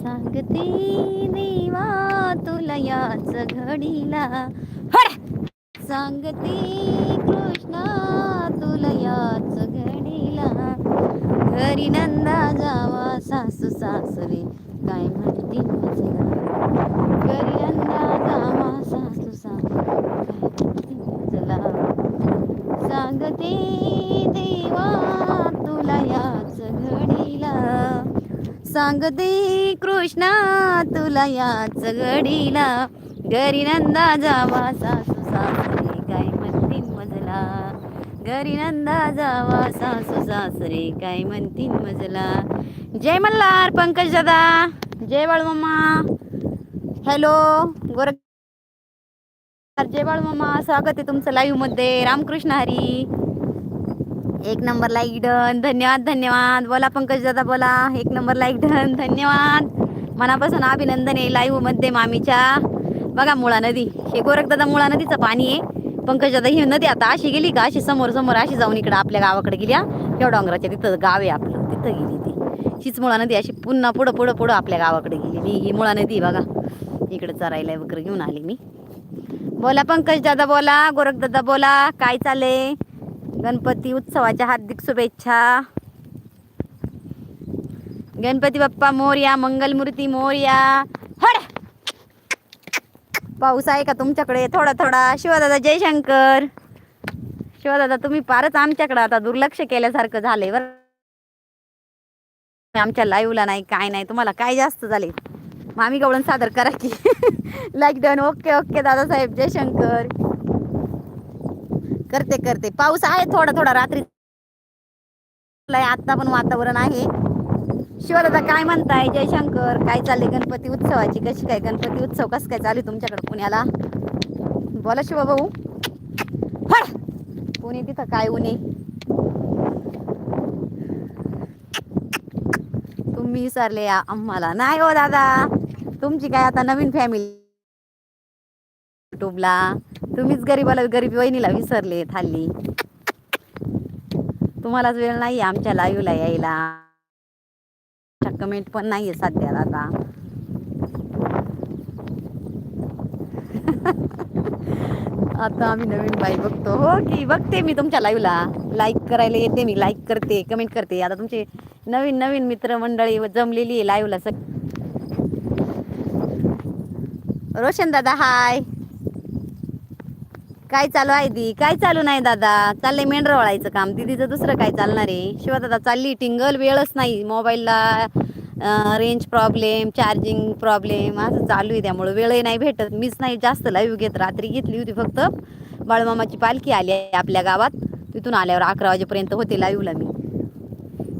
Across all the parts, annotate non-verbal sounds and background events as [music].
सांगते देवा तुला घडीला. सांगते कृष्णा तुलयाच घडीला. घरी नंदा जावा सासू सासरे काय सांगते कृष्णा तुला याच घडीला. घरी नंदा जावा सासू सासरे काय म्हणतील मजला. घरी नंदा जावा सासू सासरे काय म्हणतील मजला. जय मल्हार पंकज दादा. जय बाळमामा हॅलो गोर जय बाळमामा स्वागत आहे तुमचं लाईव्हमध्ये. रामकृष्ण हरी. एक नंबर लाईक डन. धन्यवाद धन्यवाद. बोला पंकज दादा बोला. एक नंबर लाईक डन. धन्यवाद. मनापासून अभिनंदन आहे लाईव्हमध्ये मामीच्या. बघा मुळा नदी. हे गोरखदादा मुळा नदीचं पाणी आहे. पंकज दादा ही नदी आता अशी गेली का? अशी समोर समोर अशी जाऊन इकडं आपल्या गावाकडे गेल्या किंवा डोंगराच्या तिथं गाव आहे आपलं. तिथं गेली ती. हीच मुळा नदी अशी पुन्हा पुढं पुढं पुढं आपल्या गावाकडे गेलेली. ही मुळा नदी बघा. इकडे चरायला वगैरे घेऊन आली मी. बोला पंकज दादा बोला. गोरख दादा बोला. काय चालले गणपती उत्सवाच्या हार्दिक शुभेच्छा. गणपती बाप्पा मोर्या मंगलमूर्ती मोर्या. हड! पाऊस आहे का तुमच्याकडे? थोडा थोडा. शिवदादा जयशंकर. शिवदादा तुम्ही फारच आमच्याकडे आता दुर्लक्ष केल्यासारखं झालंय बरं. आमच्या लाईव्हला नाही काय नाही. तुम्हाला काय जास्त झाले मामी गवळण सादर करा की. Like done okay okay Dadasaheb Jaishankar. करते करते. पाऊस आहे थोडा थोडा. रात्री आता पण वातावरण आहे. शिवदादा काय म्हणताय? जयशंकर काय चालले गणपती उत्सवाची? कशी काय गणपती उत्सव? कसं काय चालू आहे तुमच्याकडे पुण्याला? बोला शिवा भाऊ. फड! पुणे तिथं काय उन्हे तुम्ही विसरले आम्हाला. नाही हो दादा. तुमची काय आता नवीन फॅमिली युट्यूबला. तुम्हीच गरीबाला गरीब वहिनीला विसरले हल्ली तुम्हालाच वेळ नाही आमच्या लाईव्हला यायला. कमेंट पण नाहीये सध्याला आता. [laughs] आता आम्ही नवीन बाई बघतो. हो की बघते मी तुमच्या लाईव्हला लाईक करायला येते मी लाईक करते कमेंट करते. आता तुमचे नवीन नवीन मित्रमंडळी जमलेली आहे लाईव्हला सग रोशन दादा हाय काय चालू आहे दी काय चालू नाही दादा? चाललंय मेंढर वळायचं काम. दिदीचं दुसरं काय चालणार आहे? शिवा दादा चालली टिंगल वेळच नाही. मोबाईलला रेंज प्रॉब्लेम चार्जिंग प्रॉब्लेम असं चालू आहे त्यामुळे. वेळही नाही भेटत. मीच नाही जास्त लाईव्ह घेत. रात्री घेतली होती फक्त. बाळमामाची पालखी आली आहे आपल्या गावात. तिथून आल्यावर अकरा वाजेपर्यंत होते लाईव्हला मी.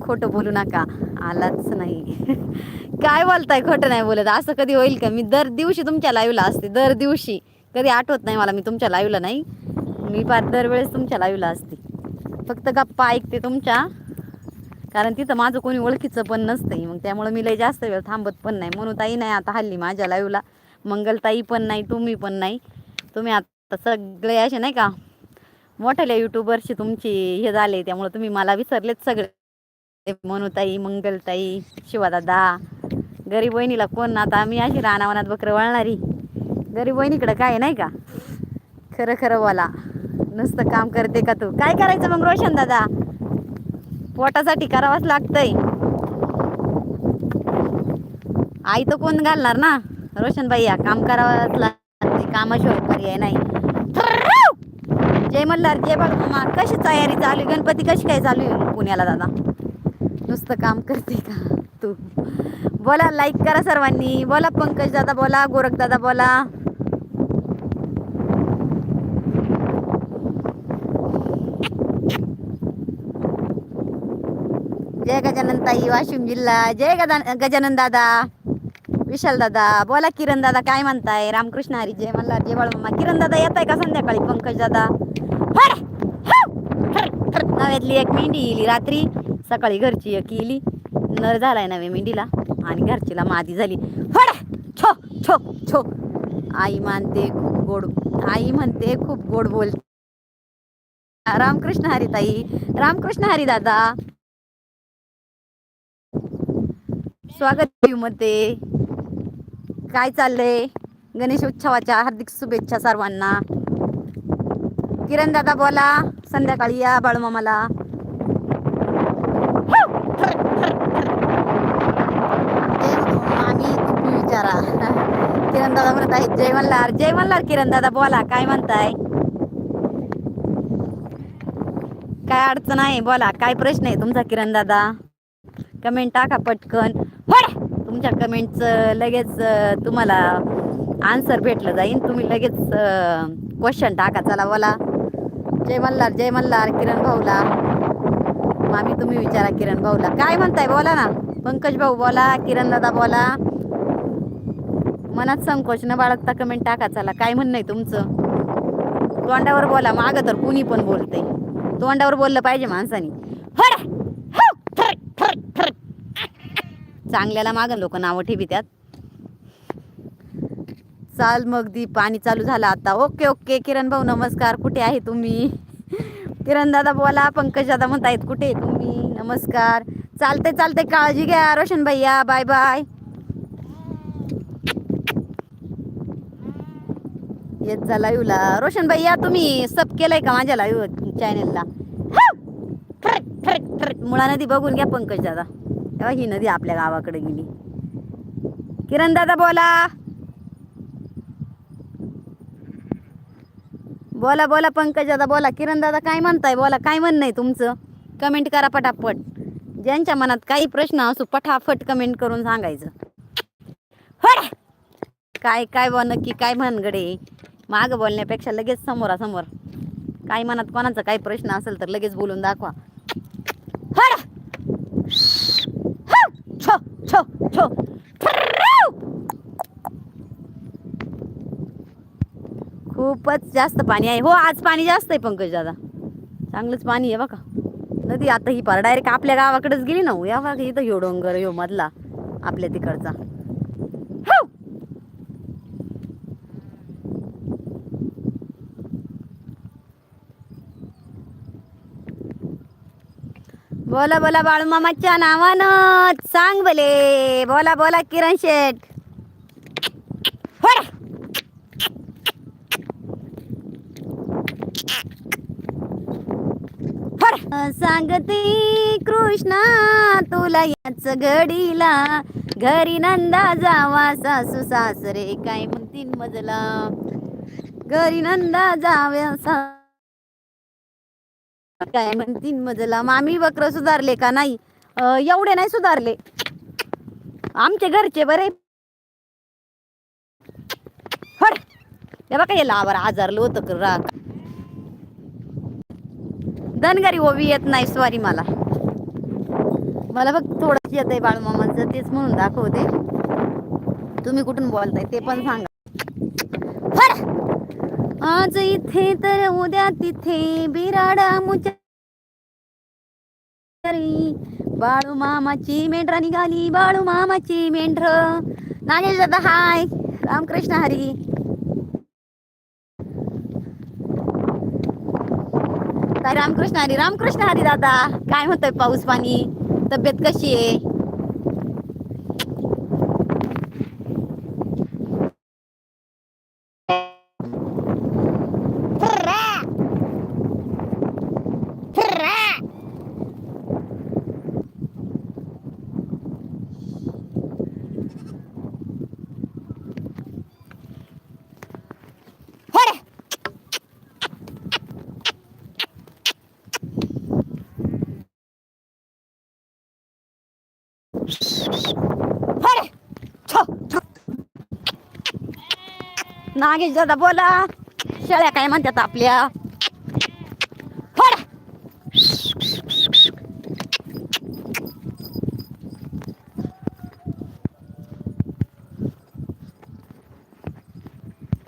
खोटं बोलू नका. आलाच नाही. [laughs] काय बोलताय? खोटं नाही बोलत. असं कधी होईल का? मी दर दिवशी तुमच्या लाईव्हला असते. दर दिवशी. कधी आठवत नाही मला मी तुमच्या लाईव्हला नाही. मी फार दरवेळेस तुमच्या लाईव्हला असते. फक्त गप्पा ऐकते तुमच्या. कारण तिथं माझं कोणी ओळखीचं पण नसतंय. मग त्यामुळं मी लई जास्त वेळ थांबत पण नाही. म्हणून ताई नाही आता हल्ली माझ्या लाईव्हला मंगलताई पण नाही तुम्ही पण नाही. तुम्ही आता सगळे असे नाही का मोठ्याल्या युट्यूबरशी तुमची हे झाले. त्यामुळं तुम्ही मला विसरलेत सगळे. मनुताई मंगलताई शिवादादा गरीब बहिणीला कोण? आता मी अशी रानावनात बकरं वळणारी. गरीब वहिनीकडं काय नाही का? खरं खरं बोला. नुसतं काम करते का तू? काय करायचं मग रोशन दादा? पोटासाठी करावंच लागतंय. आई तर कोण घालणार ना? रोशन भैया काम करावंच लागते कामाशिवाय पर्याय नाही. जय मल्हार जय बाळमामा कशी तयारी चालू आहे? गणपती कशी काय चालू आहे पुण्याला दादा? नुसतं काम करते का तू? बोला लाईक करा सर्वांनी. बोला पंकज दादा बोला गोरख दादा बोला. जय गजानन ताई वाशिम जिल्हा. जय गदा गजानन दादा विशाल दादा. बोला किरण दादा काय म्हणताय? रामकृष्ण हरी जय मला जय मम्मा किरण दादा येत आहे का संध्याकाळी पंकज दादा? नव्यातली एक मेंढी येली रात्री. सकाळी घरची एक येली. नर झालाय नव्या मेंढीला आणि घरचीला मादी झाली. छो छो छो. आई मानते खूप गोड. आई म्हणते खूप गोड बोल रामकृष्ण हरी ताई. रामकृष्ण हरी दादा. स्वागत मध्ये. काय चाललंय? गणेश उत्सवाच्या हार्दिक शुभेच्छा सर्वांना. किरण दादा बोला संध्याकाळी या बाळूमामाला. आम्ही तुम्ही विचारा किरण दादा म्हणत आहे जय मल्हार जय मल्हार किरण दादा बोला काय म्हणताय? काय अडचण आहे? बोला काय प्रश्न आहे तुमचा किरण दादा? कमेंट टाका पटकन. तुमच्या कमेंटचं लगेच तुम्हाला आन्सर भेटलं जाईल तुम्ही लगेच क्वेश्चन टाका. चला बोला. जय मल्हार जय मल्हार किरण भाऊला. मामी तुम्ही विचारा किरण भाऊला. काय म्हणताय? बोला ना. पंकज भाऊ बोला किरण दादा बोला. मनात संकोच न बाळगता? कमेंट टाका. चला. काय म्हणणं आहे तुमचं? तोंडावर बोला. मागं तर कुणी पण बोलतंय. तोंडावर बोललं पाहिजे माणसानी. होड! चांगल्याला मागं लोक नावं ठेवी त्यात. चाल मग दी पाणी चालू झालं आता. Okay okay. किरण भाऊ नमस्कार. कुठे आहे तुम्ही? किरण दादा बोला पंकज दादा म्हणतायत कुठे आहे तुम्ही? नमस्कार. चालते चालते काळजी घ्या रोशन भैया. Bye bye. येत जा लाईव्हला. रोशन भैया तुम्ही सब केलंय का माझ्या लाईव्ह चॅनेलला मुळा नदी बघून घ्या पंकज दादा. तेव्हा ही नदी आपल्या गावाकडे गेली. किरण दादा बोला. बोला बोला पंकज दादा बोला. किरण दादा काय म्हणताय? बोला काय म्हणणं आहे तुमचं? कमेंट करा पटापट. ज्यांच्या मनात काही प्रश्न असो पटाफट कमेंट करून सांगायचं. काय काय बा नक्की काय भानगडे मागं बोलण्यापेक्षा लगेच समोरासमोर. काय मनात कोणाचा काही प्रश्न असेल तर लगेच बोलून दाखवा. होड! छो छो। खूपच जास्त पाणी आहे हो आज पाणी जास्त आहे पंकज दादा चांगलंच पाणी आहे बघा नदी आता ही पार डायरेक्ट आपल्या गावाकडेच गेली ना या बघा इथं ह्यो डोंगर ह्यो मधला आपल्या तिकडचा बोला बोला बाळूमामाच्या नावानं. सांग भले. बोला बोला किरण शेठ! सांगते कृष्णा तुला याच घडीला. घरी नंदा जावा सासू सासरे काय म्हणतील मजला. घरी नंदा जाव्या सा काय म्हण तीन मजला? मामी वक्र सुधारले का नाही? एवढे नाही सुधारले. आमचे घरचे बरे. हे बघा हे लावर आजारलं होतं कर रा धनगरी ओवी येत नाही सॉरी मला. मला बघ थोडंच येत आहे बाळमामांचं तेच म्हणून दाखवते. तुम्ही कुठून बोलताय ते पण सांगा. आज इथे तर उद्या तिथे बिराडा मुचारी. बाळू मामाची मेंढरा निघाली बाळू मामाची मेंढर. नागेश दादा हाय. रामकृष्ण हरी. काय रामकृष्ण हरी रामकृष्ण हरी दादा. काय म्हणतोय पाऊस पाणी? तब्येत कशी आहे? नागेश दादा बोला. शेळ्या काय म्हणतात आपल्या?